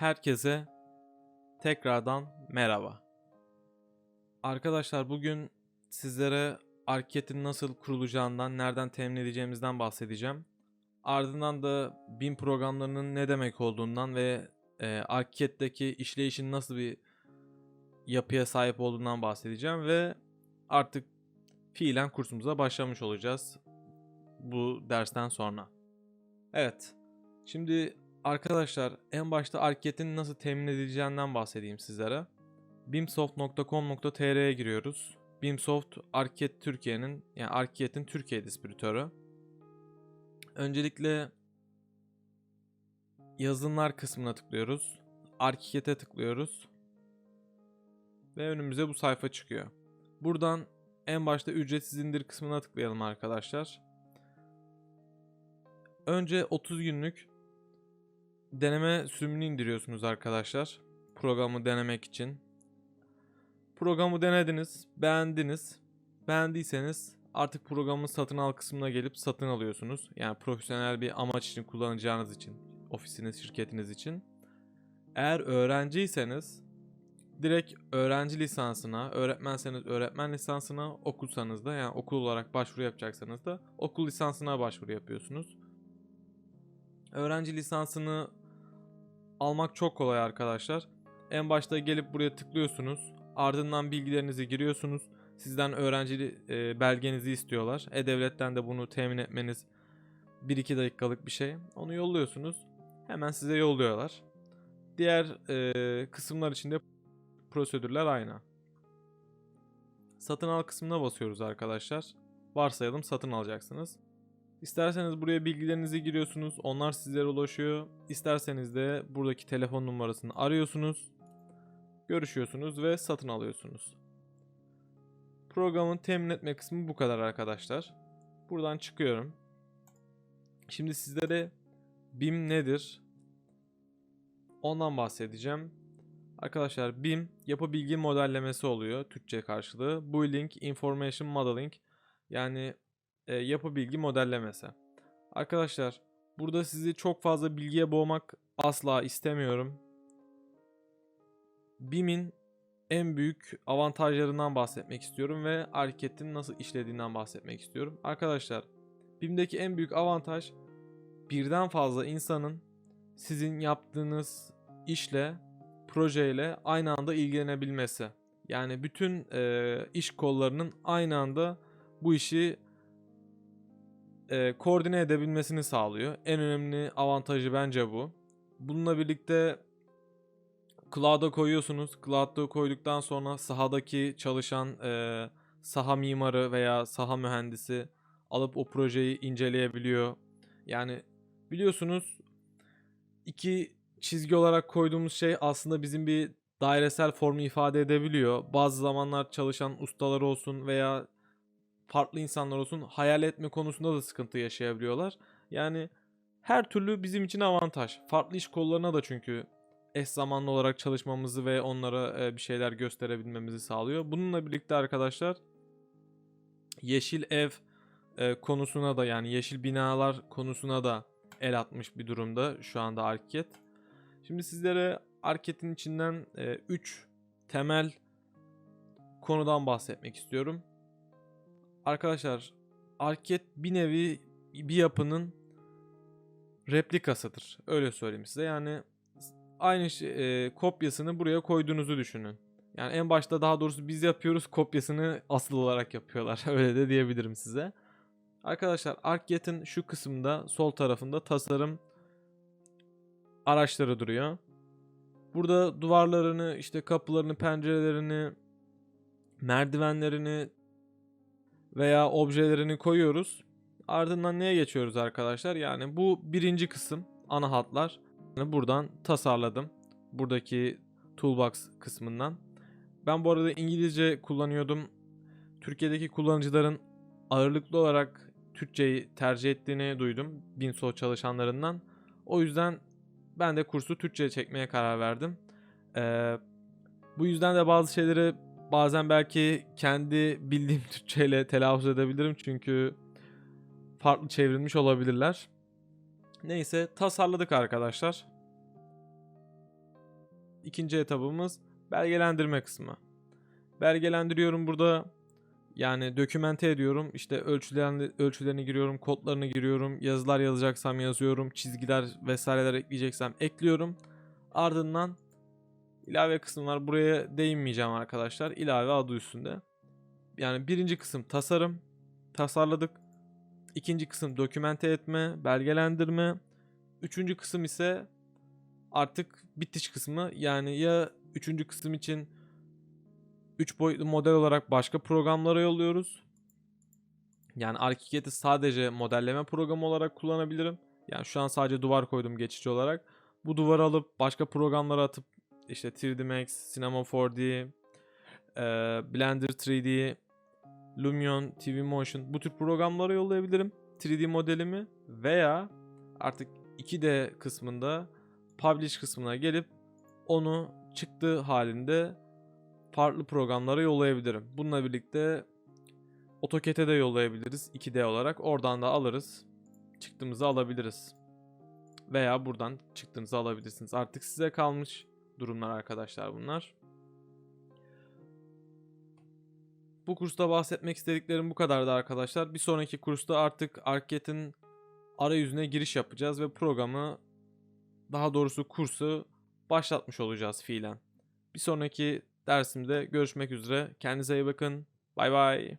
Herkese tekrardan merhaba. Arkadaşlar bugün sizlere ArchiCAD'in nasıl kurulacağından, nereden temin edeceğimizden bahsedeceğim. Ardından da BIM programlarının ne demek olduğundan ve e, ArchiCAD'deki işleyişin nasıl bir yapıya sahip olduğundan bahsedeceğim ve artık fiilen kursumuza başlamış olacağız bu dersten sonra. Evet. Şimdi arkadaşlar en başta ArchiCAD'in nasıl temin edileceğinden bahsedeyim sizlere. bimsoft.com.tr'ye giriyoruz. Bimsoft ArchiCAD Türkiye'nin yani ArchiCAD'in Türkiye distribütörü. Öncelikle yazılımlar kısmına tıklıyoruz. ArchiCAD'e tıklıyoruz. Ve önümüze bu sayfa çıkıyor. Buradan en başta ücretsiz indir kısmına tıklayalım arkadaşlar. Önce 30 günlük deneme sürümünü indiriyorsunuz arkadaşlar. Programı denemek için. Programı denediniz, beğendiniz. Beğendiyseniz artık programın satın al kısmına gelip satın alıyorsunuz. Yani profesyonel bir amaç için kullanacağınız için, ofisiniz, şirketiniz için. Eğer öğrenciyseniz direkt öğrenci lisansına, öğretmenseniz öğretmen lisansına, okulsanız da yani okul olarak başvuru yapacaksanız da okul lisansına başvuru yapıyorsunuz. Öğrenci lisansını almak çok kolay arkadaşlar. En başta gelip buraya tıklıyorsunuz. Ardından bilgilerinizi giriyorsunuz. Sizden öğrenci e, belgenizi istiyorlar. E-Devlet'ten de bunu temin etmeniz 1-2 dakikalık bir şey. Onu yolluyorsunuz. Hemen size yolluyorlar. Diğer e, kısımlar için de prosedürler aynı. Satın al kısmına basıyoruz arkadaşlar. Varsayalım satın alacaksınız. İsterseniz buraya bilgilerinizi giriyorsunuz. Onlar sizlere ulaşıyor. İsterseniz de buradaki telefon numarasını arıyorsunuz. Görüşüyorsunuz ve satın alıyorsunuz. Programın temin etme kısmı bu kadar arkadaşlar. Buradan çıkıyorum. Şimdi sizlere BIM nedir? Ondan bahsedeceğim. Arkadaşlar BIM yapı bilgi modellemesi oluyor Türkçe karşılığı. Building Information Modeling yani e, yapı bilgi modellemesi. Arkadaşlar burada sizi çok fazla bilgiye boğmak asla istemiyorum. BIM'in en büyük avantajlarından bahsetmek istiyorum ve ArchiCAD'in nasıl işlediğinden bahsetmek istiyorum. Arkadaşlar BIM'deki en büyük avantaj birden fazla insanın sizin yaptığınız işle, projeyle aynı anda ilgilenebilmesi. Yani bütün e, iş kollarının aynı anda bu işi e, koordine edebilmesini sağlıyor. En önemli avantajı bence bu. Bununla birlikte cloud'a koyuyorsunuz. Cloud'da koyduktan sonra sahadaki çalışan e, saha mimarı veya saha mühendisi alıp o projeyi inceleyebiliyor. Yani biliyorsunuz iki çizgi olarak koyduğumuz şey aslında bizim bir dairesel formu ifade edebiliyor. Bazı zamanlar çalışan ustalar olsun veya farklı insanlar olsun hayal etme konusunda da sıkıntı yaşayabiliyorlar. Yani her türlü bizim için avantaj. Farklı iş kollarına da çünkü eş zamanlı olarak çalışmamızı ve onlara e, bir şeyler gösterebilmemizi sağlıyor. Bununla birlikte arkadaşlar yeşil ev e, konusuna da yani yeşil binalar konusuna da el atmış bir durumda şu anda ArchiCAD. Şimdi sizlere ArchiCAD'in içinden 3 temel konudan bahsetmek istiyorum. Arkadaşlar ArchiCAD bir nevi bir yapının replikasıdır. Öyle söyleyeyim size. Yani aynı şey, e, kopyasını buraya koyduğunuzu düşünün. Yani en başta daha doğrusu biz yapıyoruz kopyasını asıl olarak yapıyorlar. Öyle de diyebilirim size. Arkadaşlar ArchiCAD'in şu kısımda sol tarafında tasarım araçları duruyor. Burada duvarlarını, işte kapılarını, pencerelerini, merdivenlerini veya objelerini koyuyoruz. Ardından neye geçiyoruz arkadaşlar? Yani bu birinci kısım ana hatlar. Yani buradan tasarladım. Buradaki toolbox kısmından. Ben bu arada İngilizce kullanıyordum. Türkiye'deki kullanıcıların ağırlıklı olarak Türkçeyi tercih ettiğini duydum. Binso çalışanlarından. O yüzden ben de kursu Türkçe çekmeye karar verdim. Ee, bu yüzden de bazı şeyleri bazen belki kendi bildiğim Türkçeyle telaffuz edebilirim. Çünkü farklı çevrilmiş olabilirler. Neyse tasarladık arkadaşlar. ikinci etabımız belgelendirme kısmı. Belgelendiriyorum burada. Yani dokümente ediyorum. İşte ölçülerini, ölçülerini giriyorum, kodlarını giriyorum. Yazılar yazacaksam yazıyorum. Çizgiler vesaireler ekleyeceksem ekliyorum. Ardından ilave kısım var. Buraya değinmeyeceğim arkadaşlar. İlave adı üstünde. Yani birinci kısım tasarım. Tasarladık. İkinci kısım dokümente etme, belgelendirme. Üçüncü kısım ise artık bitiş kısmı. Yani ya üçüncü kısım için 3 boyutlu model olarak başka programlara yolluyoruz. Yani ArchiCAD'i sadece modelleme programı olarak kullanabilirim. Yani şu an sadece duvar koydum geçici olarak. Bu duvarı alıp başka programlara atıp işte 3D Max, Cinema 4D, e, Blender 3D, Lumion, TV Motion bu tür programlara yollayabilirim 3D modelimi veya artık 2D kısmında publish kısmına gelip onu çıktı halinde farklı programlara yollayabilirim. Bununla birlikte AutoCAD'e de yollayabiliriz 2D olarak. Oradan da alırız. Çıktığımızı alabiliriz. Veya buradan çıktığınızı alabilirsiniz. Artık size kalmış durumlar arkadaşlar bunlar. Bu kursta bahsetmek istediklerim bu kadardı arkadaşlar. Bir sonraki kursta artık ArchiCAD'in arayüzüne giriş yapacağız ve programı daha doğrusu kursu başlatmış olacağız fiilen. Bir sonraki dersimde görüşmek üzere. Kendinize iyi bakın. Bay bay.